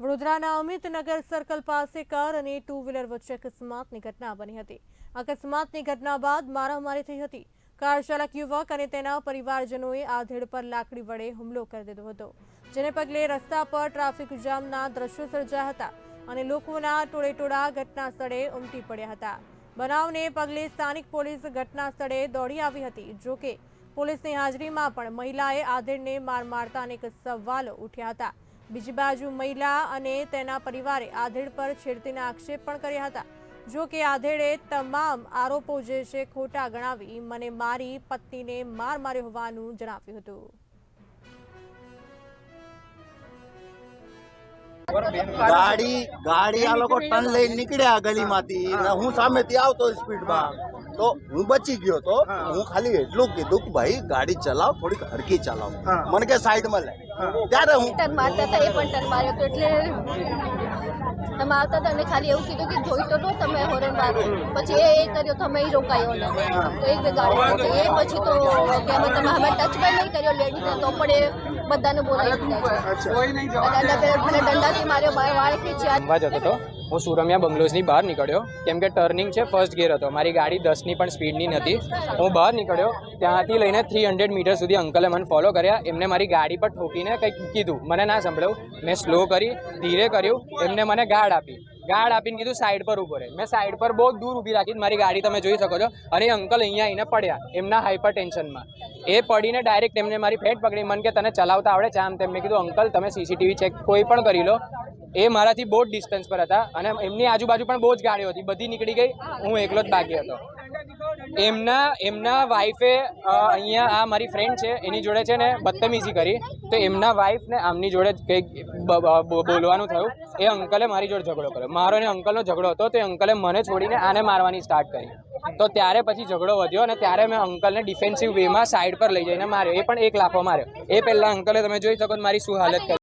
વડોદરાના અમિતનગર સર્કલ પાસે કાર અને ટુ વ્હીલર વચ્ચે અકસ્માતની ઘટના બની હતી. અકસ્માતની ઘટના બાદ મારામારી થઈ હતી. કાર ચાલક યુવક અને તેના પરિવારજનોએ આધેડ પર લાકડી વડે હુમલો કરી દીધો હતો. જેને પગલે રસ્તા પર ટ્રાફિક જામના દ્રશ્યો સર્જાયા હતા અને લોકોના ટોળેટોળા ઘટના સ્થળે ઉમટી પડ્યા હતા. બનાવને પગલે સ્થાનિક પોલીસ ઘટના સ્થળે દોડી આવી હતી જોકે પોલીસની હાજરીમાં પણ મહિલાએ આધેડને માર મારતા અનેક સવાલો ઉઠ્યા હતા. બીજી બાજુ મહિલા અને તેના પરિવારે આધેડ પર છેડતીના આક્ષેપ પણ કર્યા હતા. જો કે આધેડે તમામ આરોપો જે છે ખોટા ગણાવી મને મારી પત્નીને માર માર્યો હોવાનું જણાવ્યું હતું. ગાડી ગાડી આ લોકો ટન લઈને નીકળ્યા ગલીમાંથી. હું સામેથી આવતો સ્પીડમાં. તો હું બચી ગયો તો હું. ખાલી એટલું કીધું કે ભાઈ ગાડી ચલાવ થોડીક હરકી ચલાવ. મને કે સાઈડમાં લે. ત્યારે હું ટર્ન મારતા હતા એ પણ ટર્ન માર્યો હતો એટલે તમે આવતા હતા અને ખાલી એવું કીધું કે જોઈ તો લો તમે હોરન મારો પછી એ એ કર્યો તો અમે રોકાયો ને. તો એક બે ગાડી એ પછી તો કે અમે તમે હવે ટચ પણ નહીં કર્યો લેડીને તો પણ એ બધાને બોલાવી દીધા છે. બધાને દંડાથી માર્યો વાળ ખેંચ્યા હું સુરમ્યા બંગલોઝની બહાર નીકળ્યો. કેમ કે ટર્નિંગ છે ફર્સ્ટ ગિયર હતો. મારી ગાડી દસની પણ સ્પીડની નથી હું બહાર નીકળ્યો. ત્યાંથી લઈને થ્રી હંડ્રેડ મીટર સુધી અંકલે મને ફોલો કર્યા. એમને મારી ગાડી પર ઠોકીને કંઈક કીધું. મને ના સંભળાયું. મેં સ્લો કરી, ધીરે કર્યું. એમને મને ગાડ આપી. ગાડ આપીને કીધું સાઈડ પર ઊભો રહે. મેં સાઈડ પર બહુ દૂર ઊભી રાખી. મારી ગાડી તમે જોઈ શકો છો. અને એ અંકલ અહીંયા આવીને પડ્યા એમના હાઈપર ટેન્શનમાં એ પડીને ડાયરેક્ટ એમને મારી ફેટ પકડી. મને કે, તને ચલાવતા આવડે છે? આમ તેમ મેં કીધું, અંકલ, તમે સીસીટીવી ચેક કોઈ પણ કરી લો. એ મારાથી બહુ જ ડિસ્ટન્સ પર હતા અને એમની આજુબાજુ પણ બહુ જ ગાડીઓ હતી. બધી નીકળી ગઈ. હું એકલો જ બાકી હતો. એમના એમના વાઈફે અહીંયા આ મારી ફ્રેન્ડ છે, એની જોડે છે ને બદતમીજી કરી. તો એમના વાઈફ ને આમની જોડે કંઈક બોલવાનું થયું. એ અંકલે મારી જોડે ઝઘડો કર્યો. મારો એને અંકલનો ઝઘડો હતો તો એ અંકલે મને છોડીને આને મારવાની સ્ટાર્ટ કરી. તો ત્યારે પછી ઝઘડો વધ્યો અને ત્યારે મેં અંકલને ડિફેન્સિવ વેમાં સાઈડ પર લઈ જઈને માર્યો. એ પણ એક લાફો માર્યો. એ પહેલાં અંકલે તમે જોઈ શકો મારી શું હાલત કરી.